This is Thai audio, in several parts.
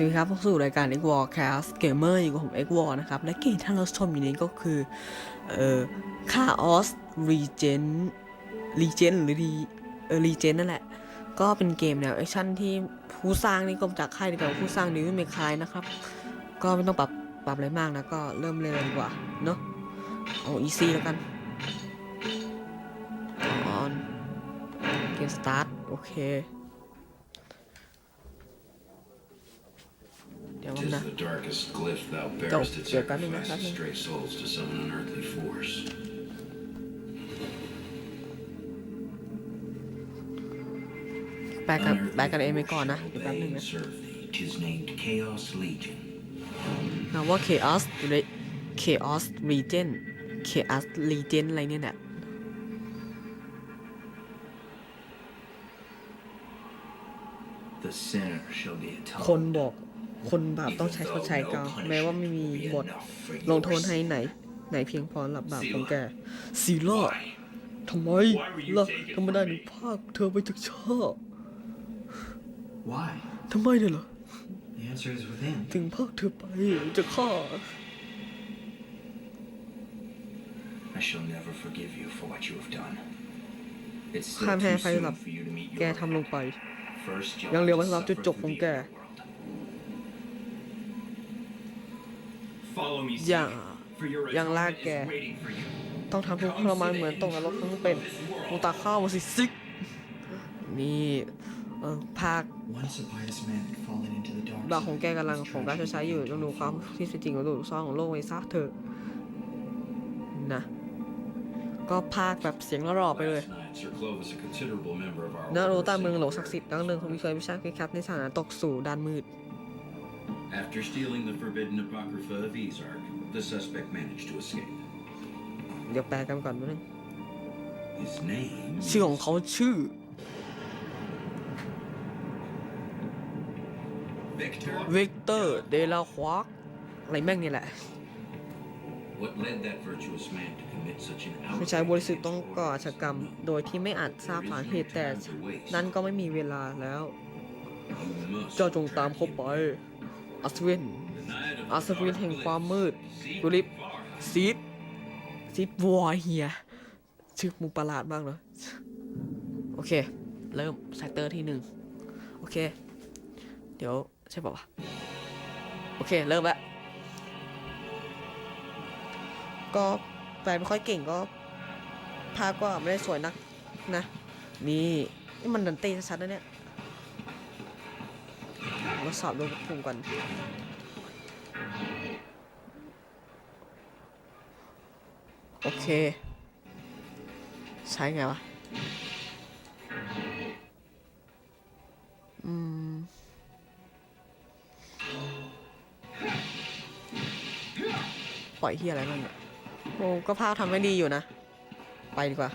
วัสดีครับเข้าสู่รายการ X War Cast Gamer อยู่กับผม X War นะครับ และเกมที่เราชมอยู่นี้ก็คือ เอ่อ Chaos Regen Regen หรือ Re เออ Regen นั่นแหละ ก็เป็นเกมแนวแอคชั่นที่ผู้สร้างนี่ก็มจากค่ายเดียวกับผู้สร้างดิวเมคายนะครับ ก็ไม่ต้องปรับปรับอะไรมากนะ ก็เริ่มเลยดีกว่า เนอะเอา easy แล้วกัน on เกม start โอเค เดี๋ยว Tis นะ the darkest glyph thou Go, bearest to yeah, got me, sacrifice got me. stray souls to some unearthly force. แปลกัน Unearthly แปลกันเองไปก่อนนะ force เดี๋ยวแป๊บ will นึง obey นะ and serve thee. Tis named Chaos Legion. นะว่า chaos Re- chaos regen chaos regen อะไรเนี่ยแหละ The sinner shall be คน atoned. บอก คนบาปต้องใช้ชดใช้กรรมแม้ว่าไม่มีบทลงโทษให้ไหน ไหนเพียงพอสำหรับบาปของแกซีล่าทำไมล่ะทำไมได้หนูภาคเธอไปจากชาติ Why? ทำไมเนี่ยเหรอ The answer is within. ถึงภาคเธอไปจะฆ่า I shall never forgive you for what you have done. It's ข้าม still แพ้ too ไปสำหรับ soon for you to meet แก your ทำลง end. ไป First, you'll ยัง have เหลือ to ไว้สำหรับจุด suffer จบ through ของ the แก อย่า for your ยังลาก atonement แก is waiting for you. ต้องทำทุกข์ทรมานเหมือนตกนรกทั้งเป็นมูตาข้าวมาสิซิกนี่เออภาค Once a pious man had fallen into the dark บาปของ side แกกำลังของการชดใช้อยู่จงดูความที่เป็นจริงของดูซ่องของโลกไว้ซะเถอะนะก็ภาคแบบเสียงหล่อๆไปเลย Last night, Sir Clovis, a considerable member of our เนื้อรู้ order, ตามเมือง saved หลวงศักดิ์สิทธิ์ดังเดิมของมิเคยวิชาคิคับในสถานะตกสู่ด้านมืด After stealing the forbidden apocrypha of Izark, the suspect managed to escape. เดี๋ยวแปลกันก่อนนิดนึง His name ชื่อของเขาชื่อ Victor. วิกเตอร์ เดลาควากอะไรแม่งเนี่ยแหละ What led that virtuous man to commit such an ผู้ชายบริสุทธิ์ต้องก่ออาชญากรรม โดยที่ไม่อาจทราบสาเหตุแต่ นั้นก็ไม่มีเวลาแล้วเจ้าจงตามเขาไป อัศวินอัศวินแห่งความมืดกุลิปซีดซีดวอร์เฮียชื่อมูประหลาดมากเลยโอเค เริ่มไซเตอร์ที่หนึ่งโอเค เดี๋ยวใช่ป่าวะโอเค เริ่มแล้วก็แปลไม่ค่อยเก่งก็ ภาพก็ไม่ได้สวยนักนะ นี่ นี่มันดันเต้ชัดๆนะเนี่ย มาสอบดูภูมิก่อนโอเค ใช้ไงวะ อืม ปล่อยที่อะไรบ้างเนี่ยโอ้ก็ภาพทำไม่ดีอยู่นะ ไปดีกว่า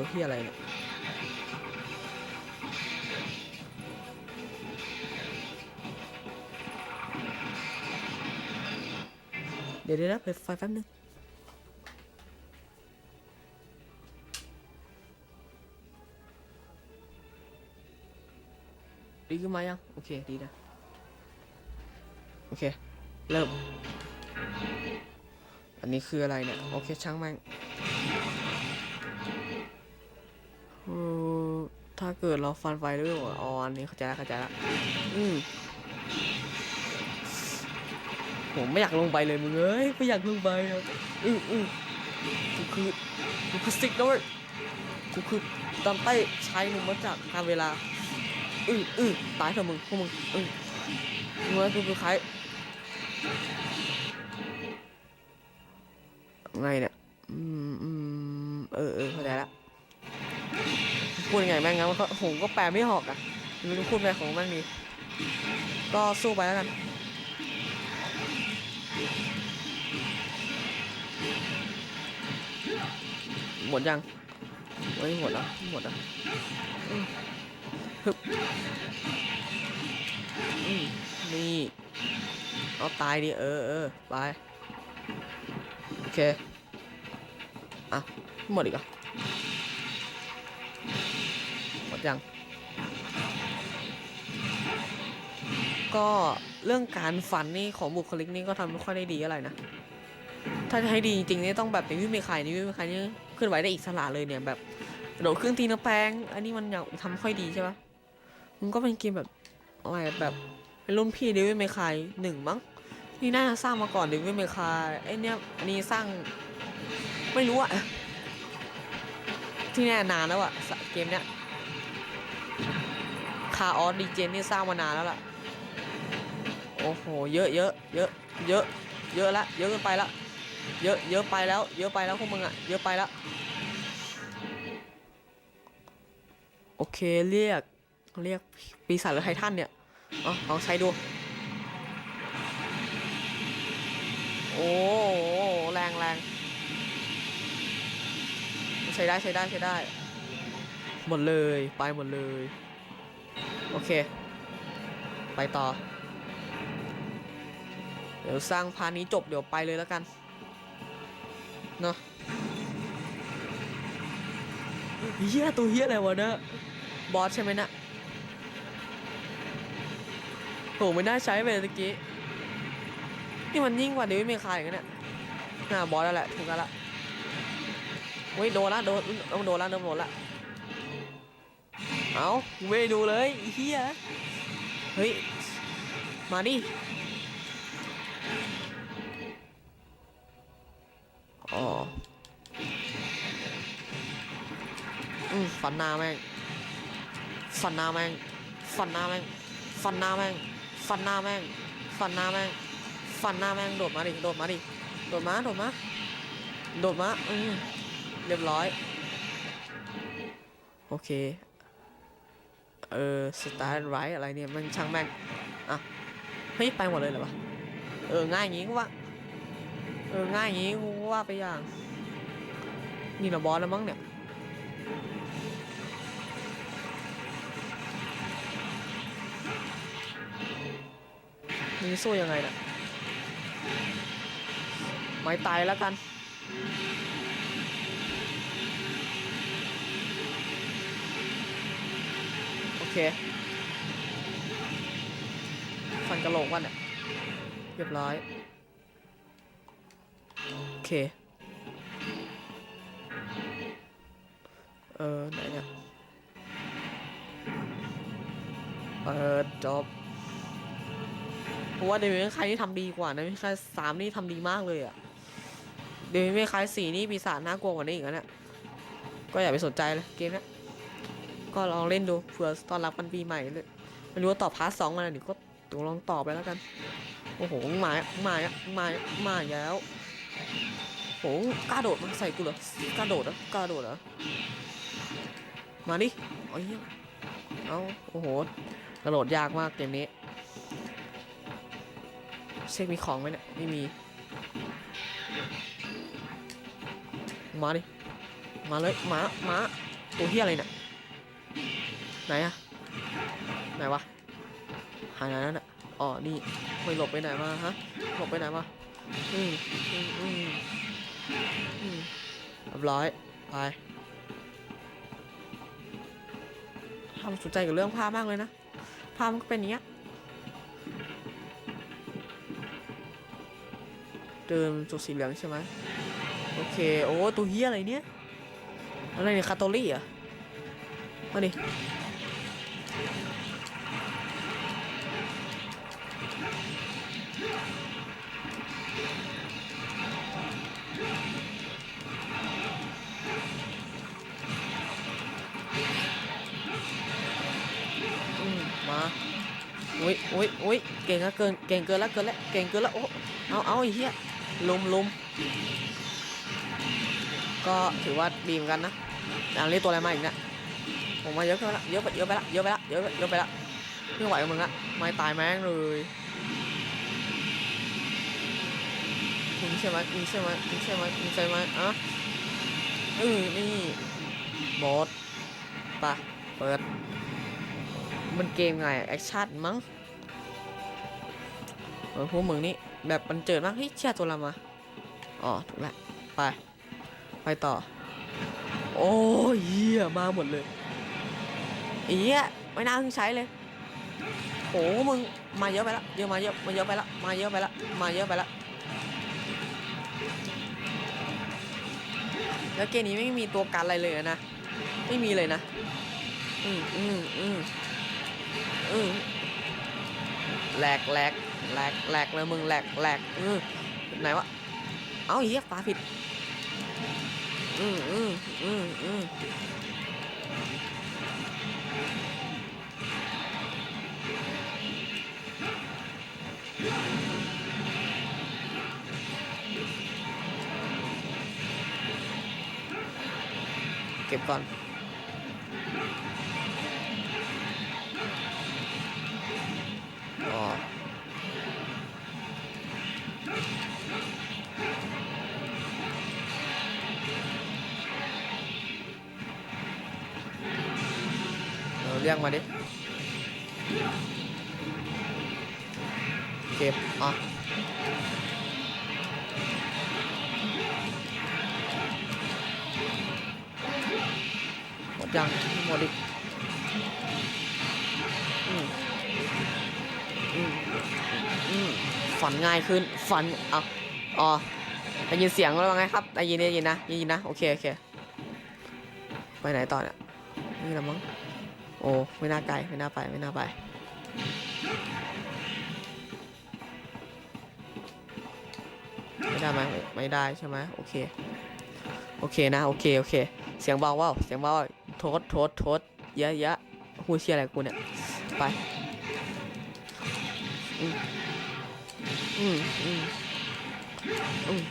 ตัวที่อะไรเนี่ยเดี๋ยวเดี๋ยวนะเปิดไฟแป๊บนึงดีขึ้นมายัง โอเค ดีนะ โอเค เริ่ม อันนี้คืออะไรเนี่ย โอเค ช่างแม่ง ถ้าเกิดเราฟันไฟด้วยหัวอ๋ออันนี้เข้าใจแล้วเข้าใจแล้วอืมผมไม่อยากลงไปเลยมึงเอ้ยไม่อยากลงไปอะอืออือกูคือกูคือสติ๊กนะเว้ยกูคือตามใต้ชายหนุ่มมาจากการเวลาอืออือตายเถอะมึงพวกมึงอือมึงว่ากูคือใครไงเนี่ยอืมอืมเออเออเข้าใจละ พูดยังไงแม่งงั้นมันก็ผมก็แปลไม่ออกอะไม่รู้พูดไรของม่งนี่ก็สู้ไปแล้วกันหมดยังไม่หมดแล้วหมดแล้วอืมฮึบนี่เอาตายดิเออเออไปโอเคอะหมดอีกอะ หมดยัง ก็เรื่องการฟันนี่ของบุคลิกนี่ก็ทำไม่ค่อยได้ดีอะไรนะ ถ้าจะให้ดีจริงๆนี่ต้องแบบในวิมีใครในวิมีใครนี่เคลื่อนไหวได้อิสระเลยเนี่ยแบบโดดเครื่องตีนแปงอันนี้มันยังทำค่อยดีใช่ปะมันก็เป็นเกมแบบอะไรแบบเป็นรุ่นพี่เดวิดเมคายหนึ่งมั้งนี่น่าจะสร้างมาก่อนเดวิดเมคายไอเนี้ยอันนี้สร้างไม่รู้อะที่แน่นานแล้วอะเกมเนี้ยาออสดีเจนนี่สร้างมานานแล้วล่ะ โอ้โห เยอะเยอะเยอะเยอะเยอะละเยอะเกินไปละเยอะเยอะไปแล้ว เยอะไปแล้วพวกมึงอะเยอะไปแล้วโอเคเรียกเรียกปีศาจหรือไททันเนี่ยเอาลองใช้ดู โอ้โหแรงแรงใช้ได้ใช้ได้ใช้ได้ หมดเลยไปหมดเลย โอเค ไปต่อ เดี๋ยวสร้างพาร์ทนี้จบเดี๋ยวไปเลยแล้วกัน เนาะเฮียตัวเฮียอะไรวะเนะบอสใช่ไหมนะโหไม่น่าใช้ไปเลยตะกี้ นี่มันยิ่งกว่าเดวิดเมคายอย่างนั้นเนี่ยน่าบอสแล้วแหละถึงกันละเฮ้ยโดนละโดนเออโดนละเริ่มโดนละ เอาไม่ดูเลยเฮียเฮ้ย มาดิ อ๋ออืมฟันหน้าแม่ง ฟันหน้าแม่ง ฟันหน้าแม่ง ฟันหน้าแม่ง ฟันหน้าแม่ง ฟันหน้าแม่ง ฟันหน้าแม่ง โดดมาดิ โดดมาดิ โดดมา โดดมา โดดมา อืมเรียบร้อย โอเค เออสตาร์ไรอะไรเนี่ยมันช่างแม่งอะเฮ้ยไปหมดเลยเหรอวะเออง่ายอย่างงี้ก็ว่าเออง่ายอย่างงี้กูว่าไปอย่างนี่เราบอสแล้วมั้งเนี่ยนี่สู้ยังไงน่ะไม่ตายแล้วกัน เคฟันกระโหลกมันเนี่ยเรียบร้อย โอเค เออ ไหนเนี่ย เปิดจบเพราะว่าเดวิดไม่ใครที่ทำดีกว่านะม่ใครสามนี่ทำดีมากเลยอะเดวิดไม่ใครสี่นี่ปีศาจน่ากลัวกว่านี้อีกนะเนี่ยก็อย่าไปสนใจเลยเกมเนี้ย ก็ลองเล่นดูเผื่อตอนรับกันปีใหม่เลยไม่รู้ว่าต่อพาร์ทสองมาเดี๋ยวก็เดี๋ยวลองต่อไปแล้วกัน โอ้โหมึงมามาอะมามาแล้วโหกล้าโดดมันใส่กูเหรอกล้าโดดเหรอกล้าโดดเหรอมาดิเอาเหี้ยเอาโอ้โหกระโดดยากมากเกมนี้เช็คมีของไหมเนี่ยไม่มีมาดิมาเลยมามาตัวเฮียอะไรเนี่ย ไหนอะไหนวะหายไหนนั่นอะอ๋อ นี่ไม่หลบไปไหนมาฮะ หลบไปไหนมาอืมอืมอืมอืมเรียบร้อย ไปทำสนใจกับเรื่องภามากเลยนะภามันก็เป็นอย่างเงี้ย เดิมจุดสีเหลืองใช่ไหมโอเค โอ้ ตัวเฮียอะไรเนี่ย อะไรเนี่ย คาโตลี่อะมาดิ อืมมาอุ้ยอุ้ยอุ้ยเก่งแล้วเกินเก่งเกินแล้วเกินแล้วเก่งเกินแล้วโอ้เอาเอาไอ้เหี้ยลุมลุมก็ถือว่าดีเหมือนกันนะอันนี้ตัวอะไรมาอีกเนี่ยผมมาเยอะไปละเยอะไปเยอะไปละเยอะไปละเยอะไปเยอะไปละ ไม่ไหวมึงละไม่ตายแม่งเลยมึงใช่ไหมมึงใช่ไหมมึงใช่ไหมมึงใช่ไหมอะเออนี่บอสไปะเปิด มันเกมไงแอคชั่นมั้งเออพวกมึงนี่แบบมันเจิดมากเฮ้ยเชี่ยตัวละมาอ๋อถูกแล้วไปไปต่อ โอ้ยเหี้ยมาหมดเลยอ้เหี้ยไม่น่าเพิ่งใช้เลย โอ้มึงมาเยอะไปละเยอะมาเยอะมาเยอะไปละมาเยอะไปละมาเยอะไปละแล้วเกมนี้ไม่มีตัวกันอะไรเลยนะ ไม่มีเลยนะ อืมอืมอืมอืมแหลกแหลกแหลกแหลกเลยมึงแหลกแหลกอืมไหนวะ เอาเหี้ยฟ้าผิด อืมอืมอืมอืม เก็บก่อนอ๋อเออเรียกมาดิ เก็บอะ หมดยังหมดอีกอืมอืมอืมฝันง่ายขึ้น ฝันอะอ๋อได้ยินเสียงแล้วว่าไงครับได้ยินได้ยินนะได้ยินนะโอเคโอเคไปไหนต่อเนี่ยนี่ละมั้งโอ้ไม่น่าไกลไม่น่าไปไม่น่าไปไม่ได้ไหมไม่ได้ใช่ไหมโอเคโอเคนะโอเคโอเค เสียงเบาเว่าเสียงเบา โทษโทษโทษเยอะเยอะหูเชียอะไรกูเนี่ย ไป อืมอืมอืมอืม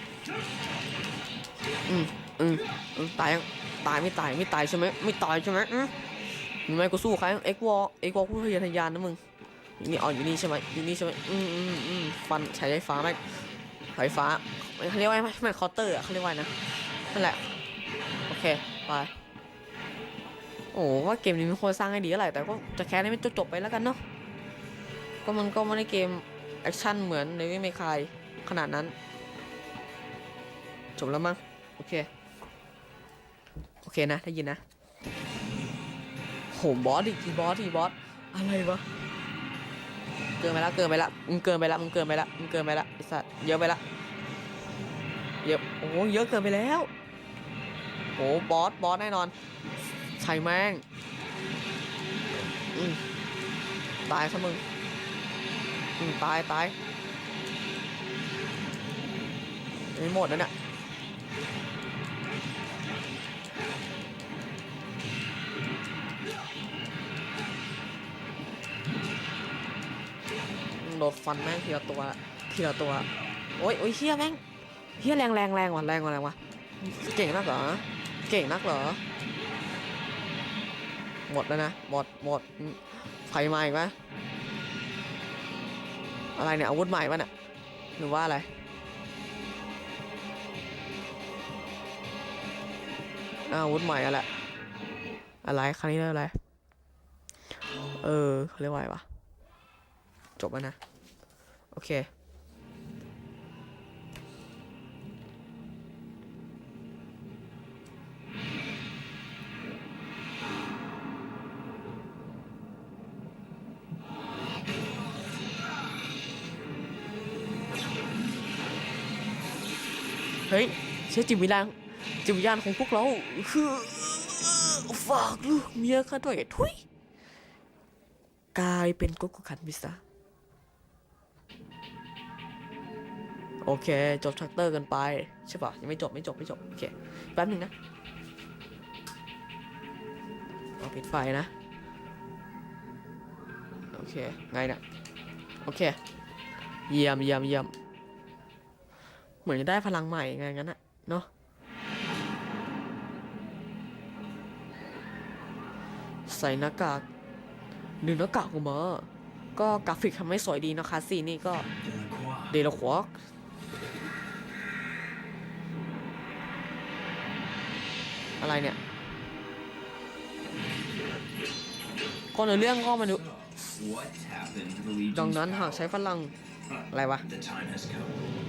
อืมอืมตายยังตายไม่ตายไม่ตายใช่ไหมไม่ตายใช่ไหมอืมมึงไม่กูสู้ใครเอ็กวอเอ็กวอกูพยานยานนะมึงอยู่นี่อ๋ออยู่นี่ใช่ไหมอยู่นี่ใช่ไหมอืมอืมอืมฟันใช้ไฟฟ้าไหมไฟฟ้าเขาเรียกว่าไงมันเคาน์เตอร์อะเขาเรียกว่านะนั่นแหละ โอเค ไป อ้ว่าเกมนี้มันควรสร้างให้ดีเท่าไหร่แต่ก็จะแค่นี้ไม่จบไปแล้วกันเนาะก็มันก็ไม่ได้เกมแอคชั่นเหมือนในวิไม่คายขนาดนั้นจบแล้วมั้งโอเค โอเคนะได้ยินนะโหบอสดิกีบอสอีบอสอะไรวะเกินไปแล้วเกินไปแล้วมึงเกินไปแล้วมึงเกินไปแล้วมึงเกินไปแล้วไอ้สัตว์เยอะไปละเยอะโอ้เยอะเกินไปแล้วโอ้บอสบอสแน่นอน ใช่แม่งอืมตายซะมึงอืมตายตายไม่หมดแล้วเนี่ยโดดฟันแม่งทีละตัวทีละตัวโอ้ยโอ้ยเฮียแม่งเฮียแรงแรงแรงว่ะแรงว่ะแรงว่ะเก่งนักเหรอ เก่งนักเหรอ หมดแล้วนะ หมด หมดอืมไฟไหม้ปะอะไรเนี่ย อาวุธใหม่ปะเนี่ยหรือว่าอะไร อาวุธใหม่อะแหละ อะไร ครั้งนี้เรียกอะไร เออเขาเรียกว่าอะไรวะ จบแล้วนะ โอเค ฮ้ยเชื่อจิตวิญญาณจิตวิญญาณของพวกเราคือฝากลูกเมียข้าด้วยทุยกลายเป็นกุ๊กกุคันพิซาโอเค จบชัตเตอร์กันไป ใช่ปะยังไม่จบไม่จบไม่จบ โอเค แป๊บหนึงนะเอาปิดไฟนะ โอเคไงนะโอเค เยี่ยมเยี่ยมเยี่ยมเหมือนจะได้พลังใหม่ไงงั้นอะ เนาะใส่หน้ากากดึงหน้ากากออกมาก็กราฟิกทำให้สวยดีนะคะสีนี่ก็เดลควอกอะไรเนี่ยก็ในเรื่องก็มาดูดังนั้นหากใช้พลังอะไรวะ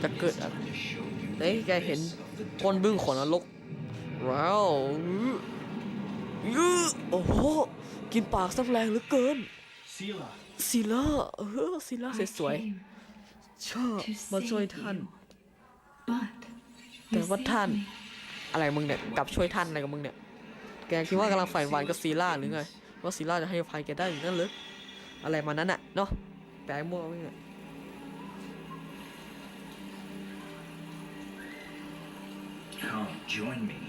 จะเกิด It's อะไร time to show you the เฮ้ยแกเห็น face of the ก้นบึ้งขนนรกว้าวยื้อโอ้โห กินปากสักแรงเหลือเกิน Sila. ศิลาเออศิลา I สวย came ๆชอบ to มาช่วย save ท่าน you. But แต่ you ว่า saved ท่าน me. อะไรมึงเนี่ยกลับช่วยท่านอะไรกับมึงเนี่ย แกคิดว่ากำลังฝ่ายหวานกับซีล่าหรือไง ว่าซีล่าจะให้อภัยแกได้อย่างนั้นหรืออะไรมานั้นน่ะเนาะแปลมั่วไม่เนี่ย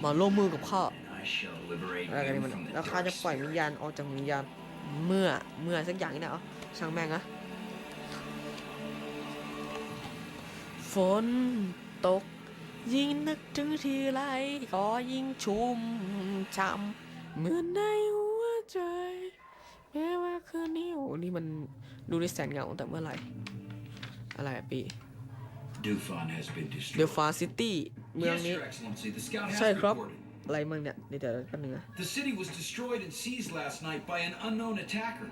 มาร่วมมือกับข้า And I shall liberate อะไรกัน you นี่มัน from the แล้วข้า dark จะปล่อยวิญ spirit. ญาณออกจากวิญญาณเมื่อเมื่อสักอย่างนี่นะเอาช่างแม่งอะฝนตก ยิ่งนึกถึงทีไรก็ยิ่งชุ่มช่ำเหมือนในหัวใจแม้ว่าคืนนี้โอ้นี่มันดูได้แสนเหงาแต่เมื่อไหร่อะไรอะปี Dufan has been เด destroyed. ลฟาซิตี้เมือง Yes, นี้ Your Excellency, the scout ใช่ has ครับ reported. อะไรเมืองเนี่ยเดี๋ยวๆกันหนึ่งนะ The city was destroyed and seized last night by an unknown attacker.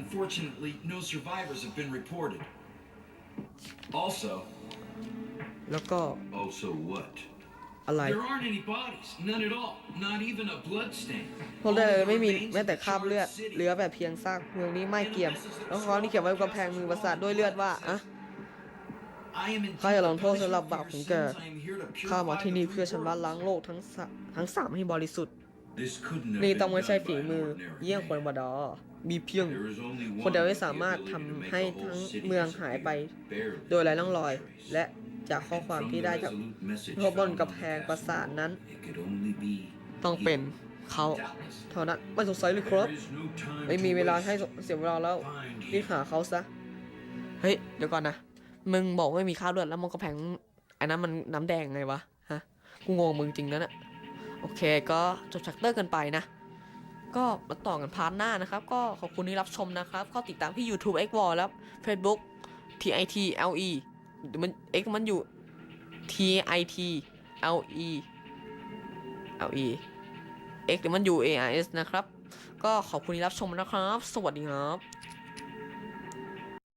Unfortunately, no survivors have been reported. Also, แล้วก็ also what? อะไร There aren't any bodies, none at all, not even a blood stain. พวกได้เลย Only ไม่มี remains แม้ of แต่ the คราบเลือด charred city. เหลือแบบเพียงซากเมืองนี้ไม่เกี่ยม แล้วเขานี่เขียนไว้บนกำแพงมือประสาทด้วยเลือดว่าอะ I am ข้าจะลองโทษสำหรับบาปของแกข้ามาที่นี่เพื่อชำระล้างโลกทั้งสทั้งสามให้บริสุทธิ์นี่ต้องไม่ใช่ฝีมือ เยี่ยงคนบดอ มีเพียง คนเดียวที่สามารถทำให้ทั้งเมืองหายไป โดยไร้ร่องรอย และจากข้อความที่ได้จากรอบบนกับแพงประสานนั้น ต้องเป็นเขาเท่านั้นไม่สงสัยเลยครับ ไม่มีเวลาให้เสียเวลาแล้วรีบหาเขาซะ เฮ้ย เดี๋ยวก่อนนะ มึงบอกไม่มีข้าวเลือดแล้วมันก็แผงอันนั้นมันน้ำแดงไงวะฮะกูงงมึงจริงแล้วนะ่ะโอเคก็จบชักเตอร์กันไปนะ ก็มาต่อกันพาร์ทหน้านะครับ ก็ขอบคุณที่รับชมนะครับก็ติดตามที่ YouTube X w a l แล้ว Facebook T I T L E มัน X มันอยู่ T I T L E L E X เดี๋ยวมันอยู่ A R S นะครับ ก็ขอบคุณที่รับชมนะครับ สวัสดีครับ